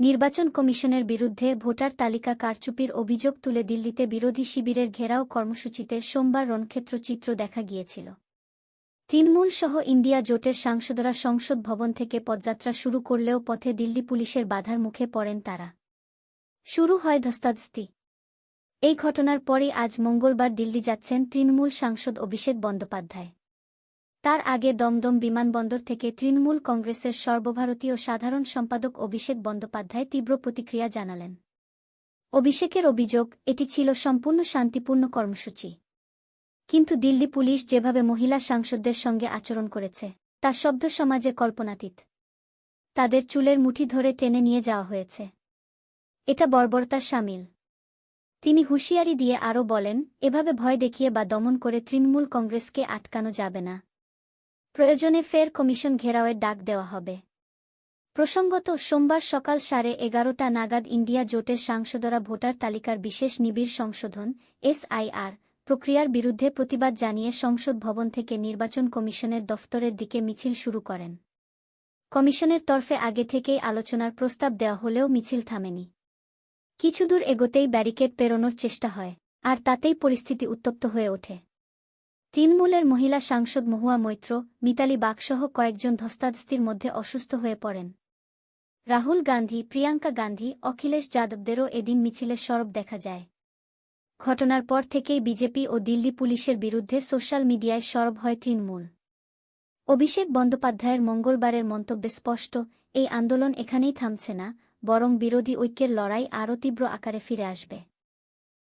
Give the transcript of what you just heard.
নির্বাচন কমিশনের বিরুদ্ধে ভোটার তালিকা কারচুপির অভিযোগ তুলে দিল্লিতে বিরোধী শিবিরের ঘেরাও কর্মসূচিতে সোমবার রণক্ষেত্র চিত্র দেখা গিয়েছিল। তৃণমূল সহ ইন্ডিয়া জোটের সাংসদরা সংসদ ভবন থেকে পদযাত্রা শুরু করলেও পথে দিল্লি পুলিশের বাধার মুখে পড়েন তারা। শুরু হয় ধস্তাধস্তি। এই ঘটনার পরই আজ মঙ্গলবার দিল্লি যাচ্ছেন তৃণমূল সাংসদ অভিষেক বন্দ্যোপাধ্যায়। তার আগে দমদম বিমানবন্দর থেকে তৃণমূল কংগ্রেসের সর্বভারতীয় সাধারণ সম্পাদক অভিষেক বন্দ্যোপাধ্যায় তীব্র প্রতিক্রিয়া জানালেন। অভিষেকের অভিযোগ, এটি ছিল সম্পূর্ণ শান্তিপূর্ণ কর্মসূচি। কিন্তু দিল্লি পুলিশ যেভাবে মহিলা সাংসদদের সঙ্গে আচরণ করেছে, তা শব্দ সমাজে কল্পনাতীত। তাদের চুলের মুঠি ধরে টেনে নিয়ে যাওয়া হয়েছে। এটা বর্বরতার সামিল। তিনি হুঁশিয়ারি দিয়ে আরও বলেন, এভাবে ভয় দেখিয়ে বা দমন করে তৃণমূল কংগ্রেসকে আটকানো যাবে না। প্রয়োজনে ফের কমিশন ঘেরাওয়ের ডাক দেওয়া হবে। প্রসঙ্গত, সোমবার সকাল সাড়ে এগারোটা নাগাদ ইন্ডিয়া জোটের সাংসদরা ভোটার তালিকার বিশেষ নিবিড় সংশোধন, এসআইআর, প্রক্রিয়ার বিরুদ্ধে প্রতিবাদ জানিয়ে সংসদ ভবন থেকে নির্বাচন কমিশনের দফতরের দিকে মিছিল শুরু করেন। কমিশনের তরফে আগে থেকেই আলোচনার প্রস্তাব দেওয়া হলেও মিছিল থামেনি। কিছুদূর এগোতেই ব্যারিকেড পেরোনোর চেষ্টা হয়, আর তাতেই পরিস্থিতি উত্তপ্ত হয়ে ওঠে। তৃণমূলের মহিলা সাংসদ মহুয়া মৈত্র, মিতালি বাগসহ কয়েকজন ধস্তাধস্তির মধ্যে অসুস্থ হয়ে পড়েন। রাহুল গান্ধী, প্রিয়াঙ্কা গান্ধী, অখিলেশ যাদবদেরও এদিন মিছিলে সরব দেখা যায়। ঘটনার পর থেকেই বিজেপি ও দিল্লি পুলিশের বিরুদ্ধে সোশ্যাল মিডিয়ায় সরব হয় তৃণমূল। অভিষেক বন্দ্যোপাধ্যায়ের মঙ্গলবারের মন্তব্যে স্পষ্ট, এই আন্দোলন এখানেই থামছে না, বরং বিরোধী ঐক্যের লড়াই আরও তীব্র আকারে ফিরে আসবে।